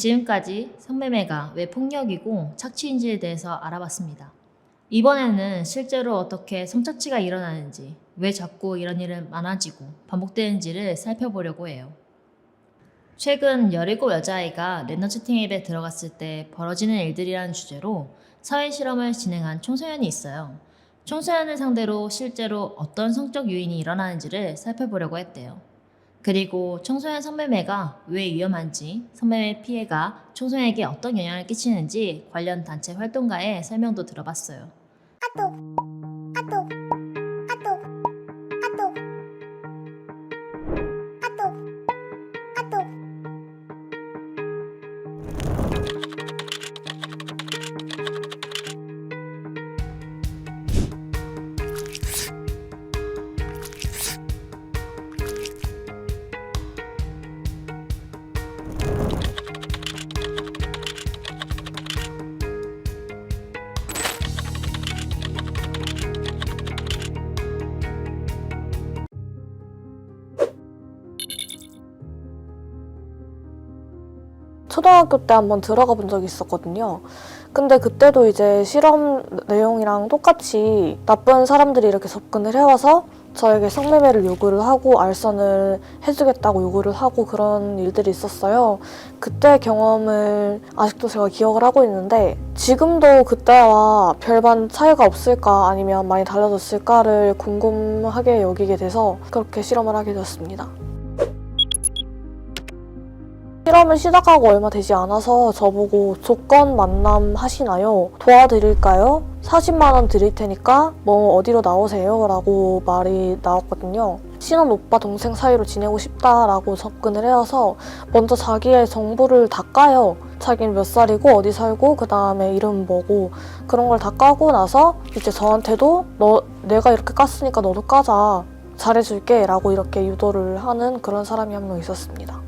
지금까지 성매매가 왜 폭력이고 착취인지에 대해서 알아봤습니다. 이번에는 실제로 어떻게 성착취가 일어나는지, 왜 자꾸 이런 일은 많아지고 반복되는지를 살펴보려고 해요. 최근 17 여자아이가 랜더 채팅 앱에 들어갔을 때 벌어지는 일들이라는 주제로 사회 실험을 진행한 청소년이 있어요. 청소년을 상대로 실제로 어떤 성적 유인이 일어나는지를 살펴보려고 했대요. 그리고 청소년 성매매가 왜 위험한지, 성매매 피해가 청소년에게 어떤 영향을 끼치는지 관련 단체 활동가의 설명도 들어봤어요. 초등학교 때 한번 들어가 본 적이 있었거든요. 근데 그때도 이제 실험 내용이랑 똑같이 나쁜 사람들이 이렇게 접근을 해와서 저에게 성매매를 요구를 하고 알선을 해주겠다고 요구를 하고 그런 일들이 있었어요. 그때 경험을 아직도 제가 기억을 하고 있는데 지금도 그때와 별반 차이가 없을까 아니면 많이 달라졌을까를 궁금하게 여기게 돼서 그렇게 실험을 하게 되었습니다. 실험을 시작하고 얼마 되지 않아서 저보고 조건 만남 하시나요? 도와드릴까요? 40만 원 드릴 테니까 뭐 어디로 나오세요? 라고 말이 나왔거든요. 친한 오빠 동생 사이로 지내고 싶다라고 접근을 해서 먼저 자기의 정보를 다 까요. 자기는 몇 살이고 어디 살고 그 다음에 이름 뭐고 그런 걸 다 까고 나서 이제 저한테도 너 내가 이렇게 깠으니까 너도 까자 잘해줄게 라고 이렇게 유도를 하는 그런 사람이 한 명 있었습니다.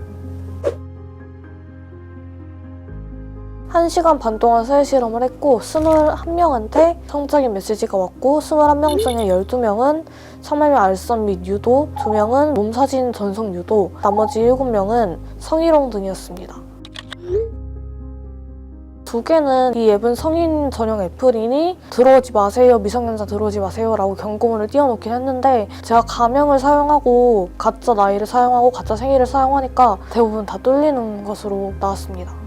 1시간 반 동안 새 실험을 했고 21명한테 성적인 메시지가 왔고 21명 중에 12명은 성매매 알선 및 유도, 2명은 몸사진 전송 유도, 나머지 7명은 성희롱 등이었습니다. 두 개는 이 앱은 성인 전용 애플이니 들어오지 마세요, 미성년자 들어오지 마세요 라고 경고문을 띄워놓긴 했는데 제가 가명을 사용하고 가짜 나이를 사용하고 가짜 생일을 사용하니까 대부분 다 뚫리는 것으로 나왔습니다.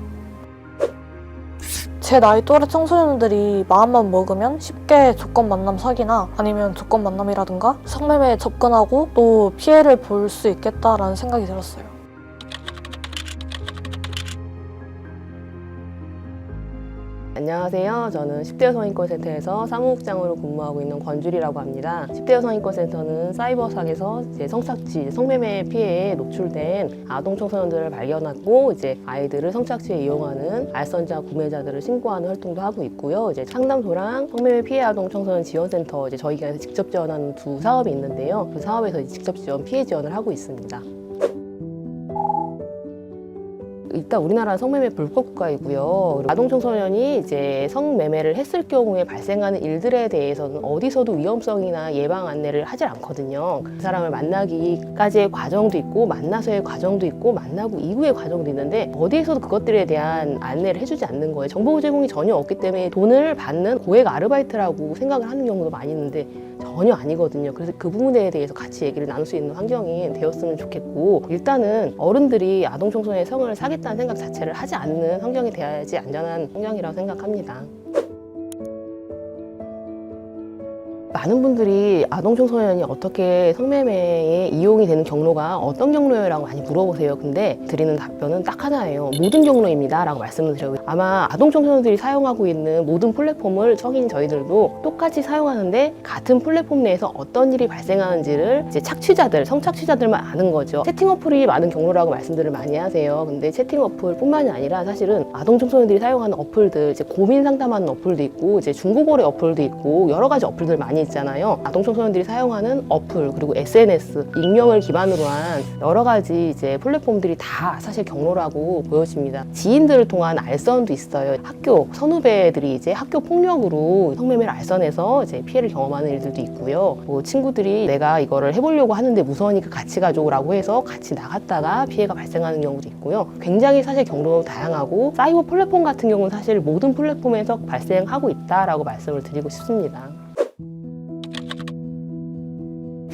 제 나이 또래 청소년들이 마음만 먹으면 쉽게 조건 만남 사기나 아니면 조건 만남이라든가 성매매에 접근하고 또 피해를 볼 수 있겠다라는 생각이 들었어요. 안녕하세요. 저는 10대 성인권센터에서 사무국장으로 근무하고 있는 권주리라고 합니다. 10대 성인권센터는 사이버상에서 이제 성착취, 성매매 피해에 노출된 아동 청소년들을 발견하고 이제 아이들을 성착취에 이용하는 알선자 구매자들을 신고하는 활동도 하고 있고요. 이제 상담소랑 성매매 피해 아동 청소년 지원센터 이제 저희 기관에서 직접 지원하는 두 사업이 있는데요. 그 사업에서 직접 지원 피해 지원을 하고 있습니다. 일단 우리나라는 성매매 불법 국가이고요. 아동 청소년이 이제 성매매를 했을 경우에 발생하는 일들에 대해서는 어디서도 위험성이나 예방 안내를 하질 않거든요. 그 사람을 만나기까지의 과정도 있고 만나서의 과정도 있고 만나고 이후의 과정도 있는데 어디에서도 그것들에 대한 안내를 해주지 않는 거예요. 정보 제공이 전혀 없기 때문에 돈을 받는 고액 아르바이트라고 생각을 하는 경우도 많이 있는데 전혀 아니거든요. 그래서 그 부분에 대해서 같이 얘기를 나눌 수 있는 환경이 되었으면 좋겠고 일단은 어른들이 아동 청소년의 성을 사 겠다는 생각 자체를 하지 않는 환경이 돼야지 안전한 환경이라고 생각합니다. 많은 분들이 아동 청소년이 어떻게 성매매에 이용이 되는 경로가 어떤 경로예요라고 많이 물어보세요. 근데 드리는 답변은 딱 하나예요. 모든 경로입니다라고 말씀을 드려요. 아마 아동 청소년들이 사용하고 있는 모든 플랫폼을 성인 저희들도 똑같이 사용하는데 같은 플랫폼 내에서 어떤 일이 발생하는지를 이제 착취자들, 성착취자들만 아는 거죠. 채팅 어플이 많은 경로라고 말씀들을 많이 하세요. 근데 채팅 어플뿐만이 아니라 사실은 아동 청소년들이 사용하는 어플들, 이제 고민 상담하는 어플도 있고 이제 중고거래 어플도 있고 여러 가지 어플들 많이 있잖아요. 아동 청소년들이 사용하는 어플 그리고 SNS 익명을 기반으로 한 여러 가지 이제 플랫폼들이 다 사실 경로라고 보여집니다. 지인들을 통한 알선도 있어요. 학교 선후배들이 이제 학교 폭력으로 성매매를 알선해서 이제 피해를 경험하는 일들도 있고요. 뭐 친구들이 내가 이거를 해보려고 하는데 무서우니까 같이 가줘라고 해서 같이 나갔다가 피해가 발생하는 경우도 있고요. 굉장히 사실 경로 다양하고 사이버 플랫폼 같은 경우는 사실 모든 플랫폼에서 발생하고 있다라고 말씀을 드리고 싶습니다.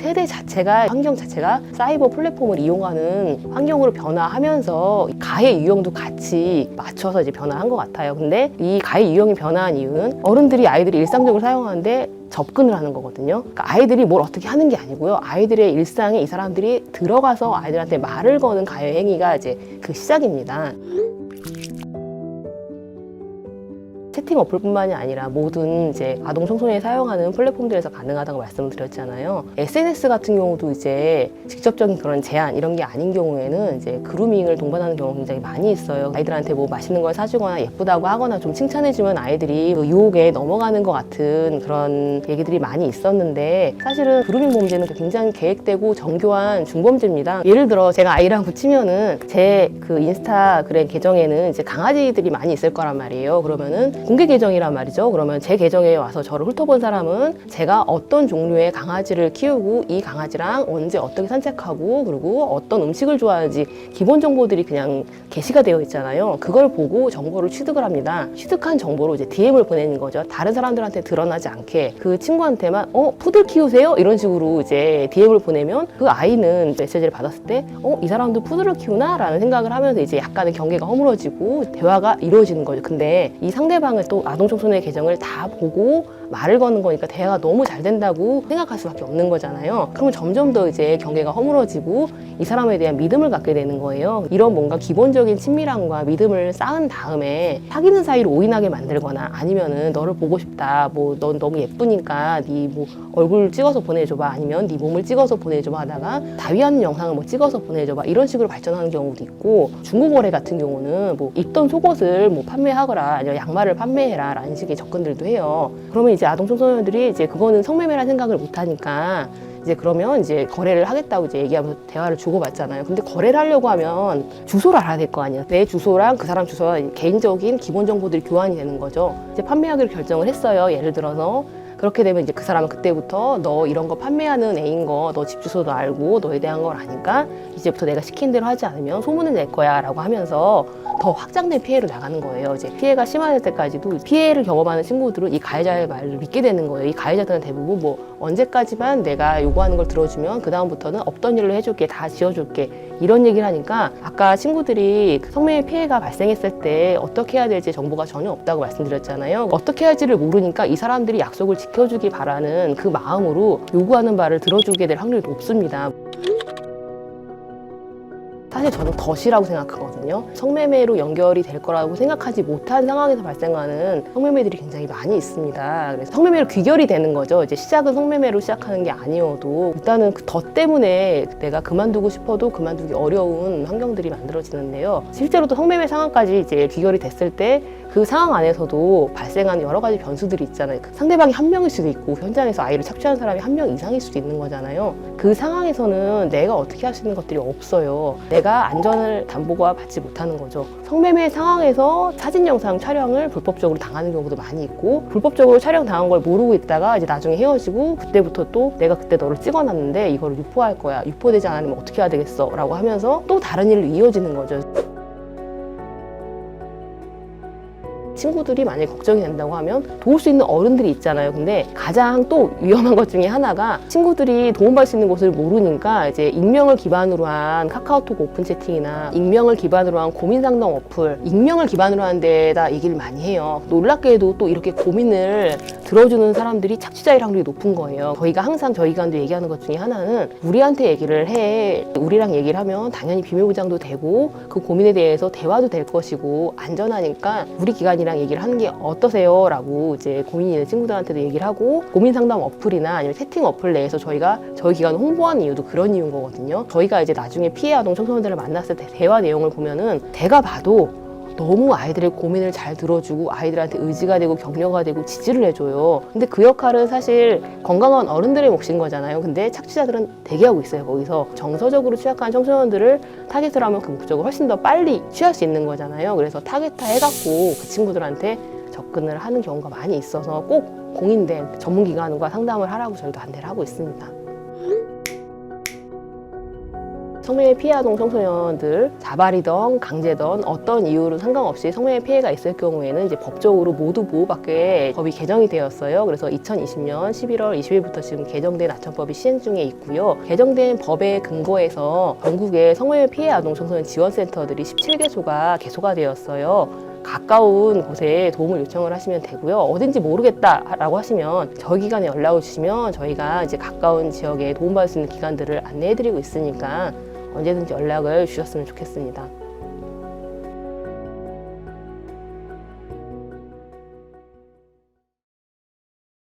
세대 자체가 환경 자체가 사이버 플랫폼을 이용하는 환경으로 변화하면서 가해 유형도 같이 맞춰서 이제 변화한 것 같아요. 근데 이 가해 유형이 변화한 이유는 어른들이 아이들이 일상적으로 사용하는데 접근을 하는 거거든요. 그러니까 아이들이 뭘 어떻게 하는 게 아니고요. 아이들의 일상에 이 사람들이 들어가서 아이들한테 말을 거는 가해 행위가 이제 그 시작입니다. 채팅 어플뿐만이 아니라 모든 이제 아동 청소년이 사용하는 플랫폼들에서 가능하다고 말씀을 드렸잖아요. SNS 같은 경우도 이제 직접적인 그런 제한 이런 게 아닌 경우에는 이제 그루밍을 동반하는 경우가 굉장히 많이 있어요. 아이들한테 뭐 맛있는 걸 사주거나 예쁘다고 하거나 좀 칭찬해주면 아이들이 그 유혹에 넘어가는 것 같은 그런 얘기들이 많이 있었는데 사실은 그루밍 범죄는 굉장히 계획되고 정교한 중범죄입니다. 예를 들어 제가 아이랑 붙이면은 제 그 인스타그램 계정에는 이제 강아지들이 많이 있을 거란 말이에요. 그러면은 공개 계정이란 말이죠. 그러면 제 계정에 와서 저를 훑어본 사람은 제가 어떤 종류의 강아지를 키우고 이 강아지랑 언제 어떻게 산책하고 그리고 어떤 음식을 좋아하는지 기본 정보들이 그냥 게시가 되어 있잖아요. 그걸 보고 정보를 취득을 합니다. 취득한 정보로 이제 DM을 보내는 거죠. 다른 사람들한테 드러나지 않게 그 친구한테만 어 푸들 키우세요? 이런 식으로 이제 DM을 보내면 그 아이는 메시지를 받았을 때 어 이 사람도 푸들을 키우나라는 생각을 하면서 이제 약간의 경계가 허물어지고 대화가 이루어지는 거죠. 근데 이 상대방 을 또 아동 청소년의 계정을 다 보고 말을 거는 거니까 대화가 너무 잘 된다고 생각할 수밖에 없는 거잖아요. 그러면 점점 더 이제 경계가 허물어지고 이 사람에 대한 믿음을 갖게 되는 거예요. 이런 뭔가 기본적인 친밀함과 믿음을 쌓은 다음에 사귀는 사이를 오인하게 만들거나 아니면은 너를 보고 싶다. 뭐 넌 너무 예쁘니까 네 뭐 얼굴 찍어서 보내줘봐. 아니면 네 몸을 찍어서 보내줘봐 하다가 다위하는 영상을 뭐 찍어서 보내줘봐. 이런 식으로 발전하는 경우도 있고 중고거래 같은 경우는 뭐 입던 속옷을 뭐 판매하거나 아니면 양말을 판매해라 라는 식의 접근들도 해요. 그러면 이제 아동 청소년들이 이제 그거는 성매매라 생각을 못 하니까 이제 그러면 이제 거래를 하겠다고 이제 얘기하면서 대화를 주고받잖아요. 근데 거래를 하려고 하면 주소를 알아야 될 거 아니에요. 내 주소랑 그 사람 주소와 개인적인 기본 정보들이 교환이 되는 거죠. 이제 판매하기로 결정을 했어요. 예를 들어서 그렇게 되면 이제 그 사람은 그때부터 너 이런 거 판매하는 애인 거 너 집 주소도 알고 너에 대한 걸 아니까 이제부터 내가 시킨 대로 하지 않으면 소문을 낼 거야 라고 하면서 더 확장된 피해로 나가는 거예요. 이제 피해가 심화될 때까지도 피해를 경험하는 친구들은 이 가해자의 말을 믿게 되는 거예요. 이 가해자들은 대부분 뭐 언제까지만 내가 요구하는 걸 들어주면 그다음부터는 없던 일로 해줄게, 다 지어줄게 이런 얘기를 하니까 아까 친구들이 그 성매매 피해가 발생했을 때 어떻게 해야 될지 정보가 전혀 없다고 말씀드렸잖아요. 어떻게 할지를 모르니까 이 사람들이 약속을 지 켜주기 바라는 그 마음으로 요구하는 바를 들어주게 될 확률이 높습니다. 사실 저는 덫이라고 생각하거든요. 성매매로 연결이 될 거라고 생각하지 못한 상황에서 발생하는 성매매들이 굉장히 많이 있습니다. 그래서 성매매로 귀결이 되는 거죠. 이제 시작은 성매매로 시작하는 게 아니어도 일단은 그 덫 때문에 내가 그만두고 싶어도 그만두기 어려운 환경들이 만들어지는데요. 실제로 또 성매매 상황까지 이제 귀결이 됐을 때 그 상황 안에서도 발생하는 여러 가지 변수들이 있잖아요. 그 상대방이 한 명일 수도 있고 현장에서 아이를 착취한 사람이 한 명 이상일 수도 있는 거잖아요. 그 상황에서는 내가 어떻게 할 수 있는 것들이 없어요. 내가 안전을 담보가 받지 못하는 거죠. 성매매 상황에서 사진 영상 촬영을 불법적으로 당하는 경우도 많이 있고 불법적으로 촬영 당한 걸 모르고 있다가 이제 나중에 헤어지고 그때부터 또 내가 그때 너를 찍어놨는데 이거를 유포할 거야. 유포되지 않으면 어떻게 해야 되겠어? 라고 하면서 또 다른 일로 이어지는 거죠. 친구들이 만약에 걱정이 된다고 하면 도울 수 있는 어른들이 있잖아요. 근데 가장 또 위험한 것 중에 하나가 친구들이 도움받을 수 있는 곳을 모르니까 이제 익명을 기반으로 한 카카오톡 오픈 채팅이나 익명을 기반으로 한 고민 상담 어플, 익명을 기반으로 한 데다 얘기를 많이 해요. 놀랍게도 또 이렇게 고민을 들어주는 사람들이 착취자일 확률이 높은 거예요. 저희가 항상 저희 기관도 얘기하는 것 중에 하나는 우리한테 얘기를 해. 우리랑 얘기를 하면 당연히 비밀 보장도 되고 그 고민에 대해서 대화도 될 것이고 안전하니까 우리 기관이랑 얘기를 하는 게 어떠세요? 라고 이제 고민이 있는 친구들한테도 얘기를 하고 고민 상담 어플이나 아니면 채팅 어플 내에서 저희가 저희 기관을 홍보하는 이유도 그런 이유인 거거든요. 저희가 이제 나중에 피해 아동 청소년들을 만났을 때 대화 내용을 보면은 제가 봐도 너무 아이들의 고민을 잘 들어주고 아이들한테 의지가 되고 격려가 되고 지지를 해줘요. 근데 그 역할은 사실 건강한 어른들의 몫인 거잖아요. 근데 착취자들은 대기하고 있어요. 거기서 정서적으로 취약한 청소년들을 타겟을 하면 그 목적을 훨씬 더 빨리 취할 수 있는 거잖아요. 그래서 타겟화 해갖고 그 친구들한테 접근을 하는 경우가 많이 있어서 꼭 공인된 전문기관과 상담을 하라고 저희도 안내를 하고 있습니다. 성매매 피해 아동 청소년들 자발이던 강제던 어떤 이유로 상관없이 성매매 피해가 있을 경우에는 이제 법적으로 모두 보호받게 법이 개정이 되었어요. 그래서 2020년 11월 20일부터 지금 개정된 아천법이 시행 중에 있고요. 개정된 법에 근거해서 전국에 성매매 피해 아동 청소년 지원센터들이 17개소가 개소가 되었어요. 가까운 곳에 도움을 요청을 하시면 되고요. 어딘지 모르겠다라고 하시면 저희 기관에 연락을 주시면 저희가 이제 가까운 지역에 도움받을 수 있는 기관들을 안내해드리고 있으니까 언제든지 연락을 주셨으면 좋겠습니다.